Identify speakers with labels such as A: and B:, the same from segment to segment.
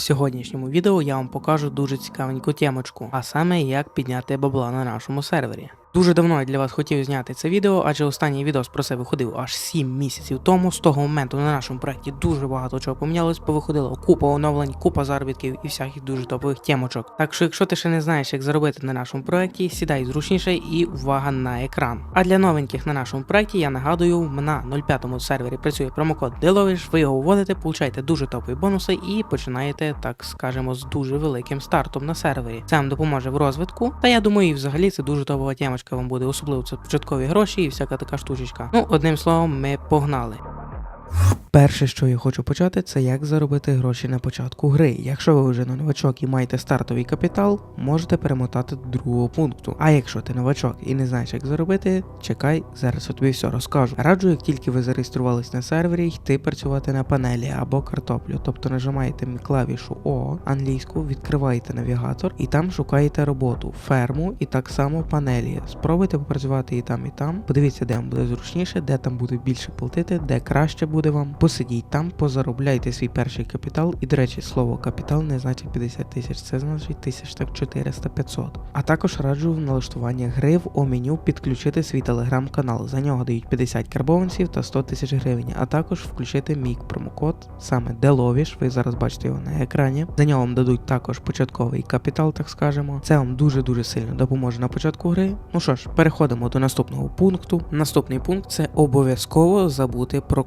A: сьогоднішньому відео я вам покажу дуже цікавеньку темочку, а саме як підняти бабла на нашому сервері. Дуже давно я для вас хотів зняти це відео, адже останній відео про це виходив аж 7 місяців тому. З того моменту на нашому проєкті дуже багато чого помінялось, повиходило купа оновлень, купа заробітків і всяких дуже топових темочок. Так що, якщо ти ще не знаєш, як заробити на нашому проєкті, сідай зручніше і увага на екран. А для новеньких на нашому проєкті я нагадую, на 05 сервері працює промокод DELOVISH, ви його вводите, получаєте дуже топові бонуси і починаєте, так скажемо, з дуже великим стартом на сервері. Це вам допоможе в розвитку. Та я думаю, і взагалі це дуже топова темочка вам буде, особливо це початкові гроші і всяка така штучечка. Ну, одним словом, ми погнали. Перше, що я хочу почати, це як заробити гроші на початку гри. Якщо ви вже новачок і маєте стартовий капітал, можете перемотати до другого пункту. А якщо ти новачок і не знаєш, як заробити, чекай, зараз я тобі все розкажу. Раджу, як тільки ви зареєструвались на сервері, йти працювати на панелі або картоплю. Тобто нажимаєте клавішу О англійську, відкриваєте навігатор і там шукаєте роботу, ферму і так само панелі. Спробуйте попрацювати і там, і там. Подивіться, де вам буде зручніше, де там буде більше платити, де краще буде вам. Посидіть там, позаробляйте свій перший капітал. І, до речі, слово капітал не значить 50 тисяч, це значить тисяч так 400-500. А також раджу в налаштуванні гри в о меню підключити свій телеграм-канал. За нього дають 50 карбованців та 100 тисяч гривень. А також включити мій промокод, саме Деловіш. Ви зараз бачите його на екрані. За нього вам дадуть також початковий капітал, так скажемо. Це вам дуже-дуже сильно допоможе на початку гри. Ну що ж, переходимо до наступного пункту. Наступний пункт це обов'язково забути про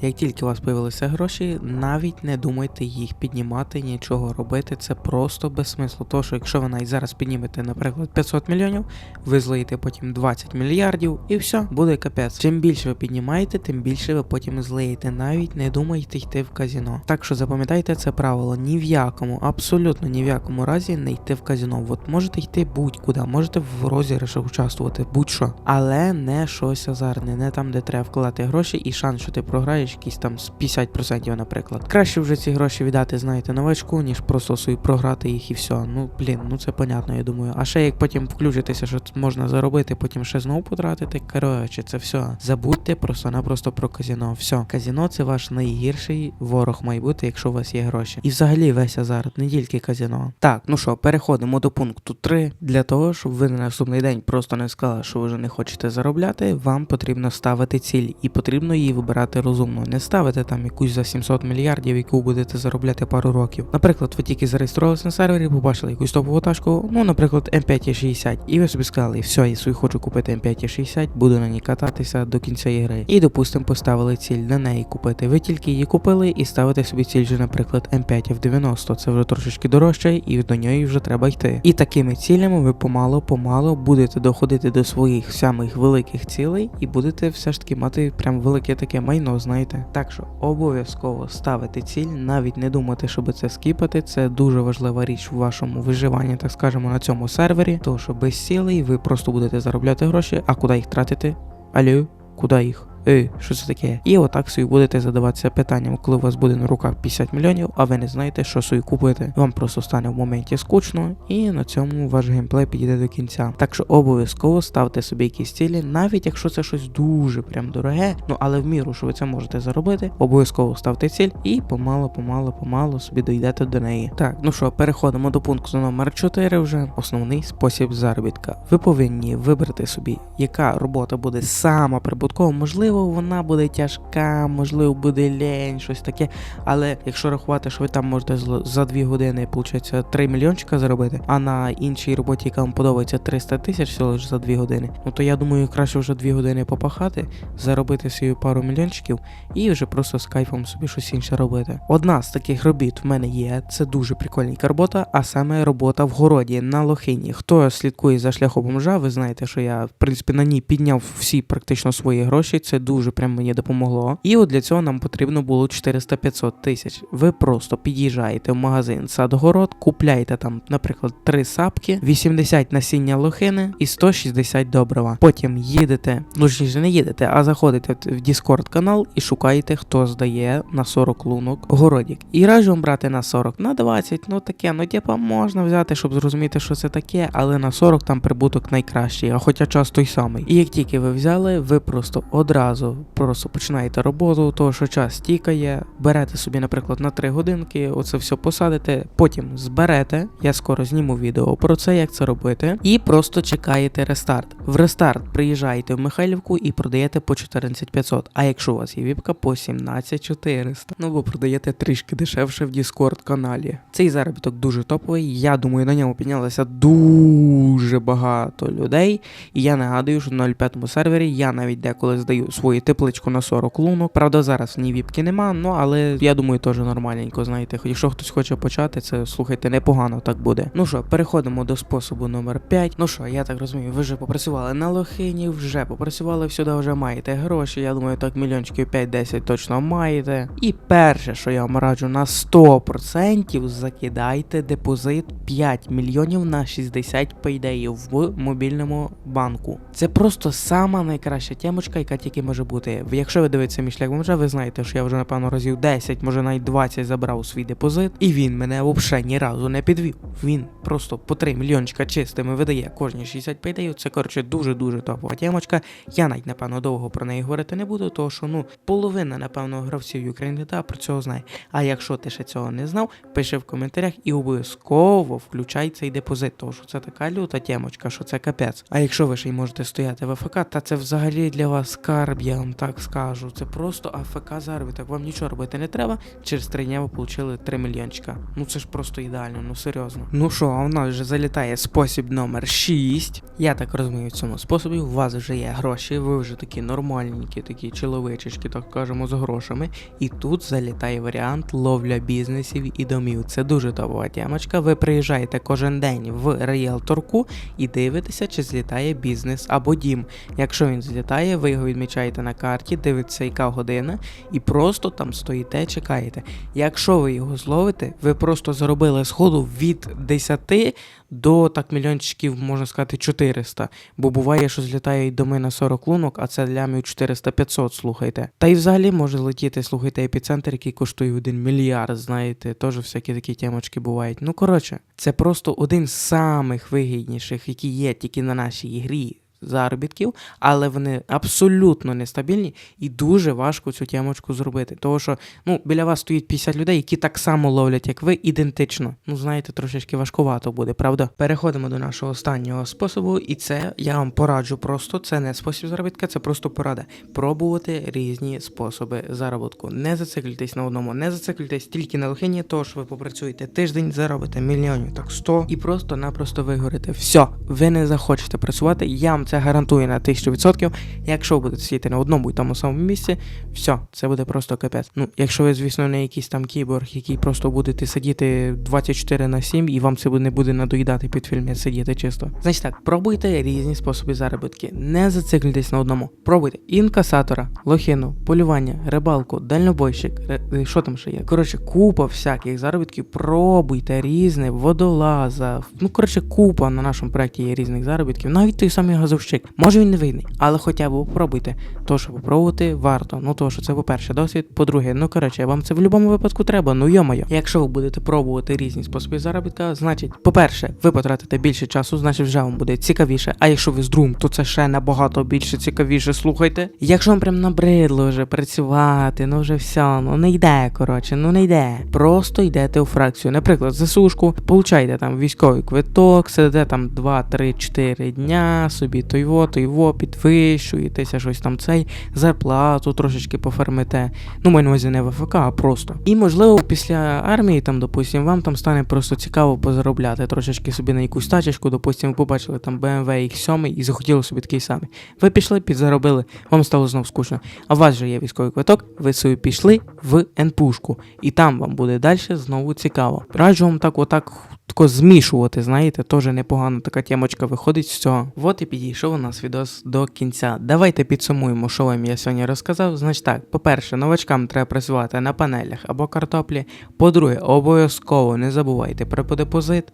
A: Як тільки у вас появилися гроші, навіть не думайте їх піднімати, нічого робити. Це просто без смислу. Тому що якщо ви навіть зараз піднімете, наприклад, 500 мільйонів, ви злиєте потім 20 мільярдів і все, буде капець. Чим більше ви піднімаєте, тим більше ви потім злиєте. Навіть не думайте йти в казино. Так що запам'ятайте це правило. Ні в якому, абсолютно ні в якому разі не йти в казино. От можете йти будь-куди, можете в розіграшах участвувати, будь-що, але не щось азарне, не там, де треба вкладати гроші, і шанс, що ти програєш якісь там з 50%, наприклад. Краще вже ці гроші віддати, знаєте, новачку, ніж просто собі програти їх і все. Ну блін, ну це понятно, я думаю. А ще як потім включитися, що можна заробити, потім ще знову потратити. Коротше, це все. Забудьте просто-напросто про казіно. Все, казіно це ваш найгірший ворог має бути, якщо у вас є гроші. І взагалі весь азарт, не тільки казіно. Так, ну що, переходимо до пункту 3. Для того, щоб ви на наступний день просто не сказали, що ви вже не хочете заробляти, вам потрібно ставити ціль, і потрібно її вибирати розумно. Не ставити там якусь за 700 мільярдів, яку будете заробляти пару років. Наприклад, ви тільки зареєструвалися на сервері, побачили якусь топову тачку, ну, наприклад, М560, і ви собі сказали, все, я собі хочу купити М560, буду на ній кататися до кінця ігри. І, допустимо, поставили ціль на неї купити. Ви тільки її купили і ставите собі ціль вже, наприклад, М5 F90. Це вже трошечки дорожче, і до неї вже треба йти. І такими цілями ви помало-помало будете доходити до своїх самих великих цілей, і будете все ж таки мати прям велике таке майно, знаєте. Так що обов'язково ставити ціль, навіть не думати, щоб це скіпати. Це дуже важлива річ в вашому виживанні, так скажемо, на цьому сервері. Тому що без цілей ви просто будете заробляти гроші, а куди їх тратити? Алю, куди їх? Ей, що це таке? І отак собі будете задаватися питанням, коли у вас буде на руках 50 мільйонів, а ви не знаєте, що собі купити. Вам просто стане в моменті скучно, і на цьому ваш геймплей підійде до кінця. Так що обов'язково ставте собі якісь цілі, навіть якщо це щось дуже прям дороге, ну але в міру, що ви це можете заробити, обов'язково ставте ціль і помало, помало, помало собі дійдете до неї. Так, ну що, переходимо до пункту номер 4 вже основний спосіб заробітка. Ви повинні вибрати собі, яка робота буде сама прибуткова, можливо. Можливо, вона буде тяжка, можливо, буде лень, щось таке. Але якщо рахувати, що ви там можете за 2 години, виходить, 3 мільйончика заробити, а на іншій роботі, яка вам подобається 300 тисяч всього лише за 2 години, ну то я думаю, краще вже 2 години попахати, заробити свою пару мільйончиків і вже просто з кайфом собі щось інше робити. Одна з таких робіт в мене є, це дуже прикольненька робота, а саме робота в городі на лохині. Хто слідкує за шляхом бомжа, ви знаєте, що я в принципі на ній підняв всі практично свої гроші. Це дуже прям мені допомогло. І от для цього нам потрібно було 400-500 тисяч. Ви просто під'їжджаєте в магазин садгород, купляєте там, наприклад, 3 сапки, 80 насіння лохини і 160 добрива. Потім їдете, ну ж не їдете, а заходите в Discord канал і шукаєте, хто здає на 40 лунок городік. І вам брати на 40, на 20, ну таке, ну типа можна взяти, щоб зрозуміти, що це таке, але на 40 там прибуток найкращий, а хоча час той самий. І як тільки ви взяли, ви просто одразу одразу просто починаєте роботу, того що час тікає, берете собі, наприклад, на 3 годинки, оце все посадите, потім зберете. Я скоро зніму відео про це, як це робити, і просто чекаєте рестарт. В рестарт приїжджаєте в Михайлівку і продаєте по 14500, А якщо у вас є віпка, по 17400. Ну бо продаєте трішки дешевше в Discord каналі. Цей заробіток дуже топовий. Я думаю, на ньому піднялося дуже багато людей. І я нагадую, що на 05 сервері я навіть деколи здаю свою тепличку на 40 лунок. Правда, зараз в ній віпки нема, ну але я думаю, теж нормальненько, знаєте. Якщо хтось хоче почати, це слухайте, непогано так буде. Ну що, переходимо до способу номер 5. Ну що, я так розумію, ви вже попрацювали на лохині, вже попрацювали всюди, вже маєте гроші. Я думаю, так мільйончиків 5-10 точно маєте. І перше, що я вам раджу на 100% закидайте депозит 5 мільйонів на 60 пейдеїв в мобільному банку. Це просто сама найкраща темочка, яка тільки може бути. Якщо ви дивитеся мій шлях бомжа, ви знаєте, що я вже напевно разів 10, може навіть 20 забрав свій депозит, і він мене взагалі ні разу не підвів. Він просто по 3 мільйончика чистими видає кожні 60 пейдеїв. Це коротше дуже-дуже топова темочка. Я навіть напевно довго про неї говорити не буду, тому що ну половина, напевно, гравців Ukraine GTA про цього знає. А якщо ти ще цього не знав, пиши в коментарях і обов'язково включай цей депозит, тому що це така люта темочка, що це капець. А якщо ви ще й можете стояти в АФК, та це взагалі для вас скарб, я вам так скажу. Це просто АФК заробіток. Вам нічого робити не треба. Через три дня ви отримали 3 мільйончика. Ну це ж просто ідеально, ну серйозно. Ну що, а в нас вже залітає спосіб номер 6. Я так розумію, в цьому способі у вас вже є гроші, ви вже такі нормальненькі, такі чоловічечки, так кажемо, з грошами. І тут залітає варіант ловля бізнесів і домів. Це дуже топова темочка. Ви приїжджаєте кожен день в ріелторку і дивитеся, чи злітає бізнес або дім. Якщо він злітає, ви його відмічаєте на карті, дивитеся, яка година, і просто там стоїте, чекаєте. Якщо ви його зловите, ви просто заробили сходу від 10 до так мільйончиків, можна сказати, 400. Бо буває, що злітає й доми на 40 лунок, а це лямів 400-500, слухайте. Та й взагалі може летіти, слухайте, епіцентр, який коштує 1 мільярд, знаєте, теж всякі такі темочки бувають. Ну коротше, це просто один з самих вигідніших, які є тільки на нашій грі заробітків, але вони абсолютно нестабільні і дуже важко цю темочку зробити. Тому що ну, біля вас стоїть 50 людей, які так само ловлять, як ви, ідентично. Ну, знаєте, трошечки важкувато буде, правда? Переходимо до нашого останнього способу, і це я вам пораджу просто. Це не спосіб заробітка, це просто порада. Пробувати різні способи заробітку. Не зациклюйтесь на одному, не зациклюйтесь тільки на лохині, того що ви попрацюєте тиждень, заробите мільйонів, так 100 і просто-напросто вигорите. Все, ви не захочете працювати. Я вам гарантую на 1000%. Якщо будете сидіти на одному і тому самому місці, все, це буде просто капець. Ну, якщо ви, звісно, не якийсь там кіборг, який просто будете сидіти 24 на 7 і вам це не буде надоїдати під фільмі сидіти чисто. Значить так, пробуйте різні способи заробітки. Не зациклюйтесь на одному. Пробуйте інкасатора, лохину, полювання, рибалку, дальнобойщик, ре- що там ще є. Коротше, купа всяких заробітків. Пробуйте різне, водолаза. Ну, коротше, купа на нашому проєкті є різних заробітків. Навіть той самий газовщик. Може він не винний, але хоча б попробуйте. То, що попробувати варто. Ну то, що це, по-перше, досвід. По-друге, ну коротше, вам це в будь-якому випадку треба. Ну йомайо. Якщо ви будете пробувати різні способи заробітка, значить, по-перше, ви потратите більше часу, значить вже вам буде цікавіше. А якщо ви з другом, то це ще набагато більше цікавіше. Слухайте. Якщо вам прям набридло вже працювати, ну вже все, ну не йде, коротше, ну не йде. Просто йдете у фракцію. Наприклад, ЗСУшку, получаєте там військовий квиток, сидите там 2-3-4 дня, собі той во, той во, підвищуєтеся, щось там цей, зарплату трошечки пофермите. Ну, маю на увазі не в АФК, а просто. І можливо, після армії, там, допустим, вам там стане просто цікаво позаробляти трошечки собі на якусь тачечку, допустим, ви побачили там BMW X7 і захотіли собі такий самий. Ви пішли, підзаробили, вам стало знов скучно. А у вас же є військовий квиток, ви собі пішли в НПУшку, і там вам буде далі знову цікаво. Раджу вам так, отак тако змішувати, знаєте, теж непогано така темочка виходить з цього. От і підійшов у нас відос до кінця. Давайте підсумуємо, що вам я сьогодні розказав. Значить так, по-перше, новачкам треба працювати на панелях або картоплі. По-друге, обов'язково не забувайте про депозит.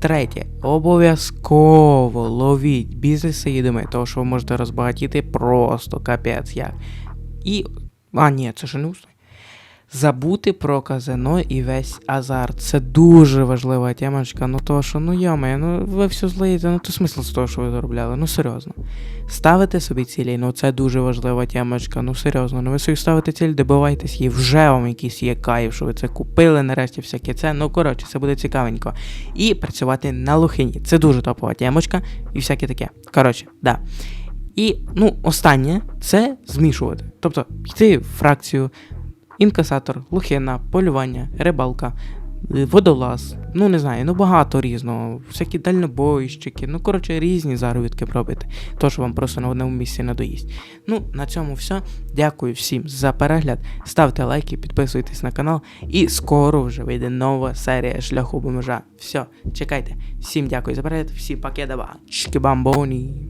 A: Третє, обов'язково ловіть бізнеси і доми, тому що ви можете розбагатіти просто капець як. І. А, ні, це ж не усно. Забути про казино і весь азарт. Це дуже важлива темочка. Ну то що, ну йоме, ну ви все злиєте, ну то смисл з того, що ви заробляли. Ну серйозно. Ставите собі цілі, ну це дуже важлива темочка. Ну серйозно, ну ви собі ставите ціль, добивайтесь її, вже вам якийсь є кайф, що ви це купили, нарешті всяке це. Ну коротше, це буде цікавенько. І працювати на лохині. Це дуже топова темочка і всяке таке. Коротше, да. І ну, останнє це змішувати. Тобто йти в фракцію, інкасатор, лухина, полювання, рибалка, е, водолаз, ну не знаю, ну багато різного, всякі дальнобойщики, ну коротше, різні заробітки пробити. То, що вам просто на одному місці надоїсть. Ну, на цьому все. Дякую всім за перегляд. Ставте лайки, підписуйтесь на канал. І скоро вже вийде нова серія шляху бомжа. Все, чекайте. Всім дякую за перегляд, всі пакедаба. Чки бамбоні.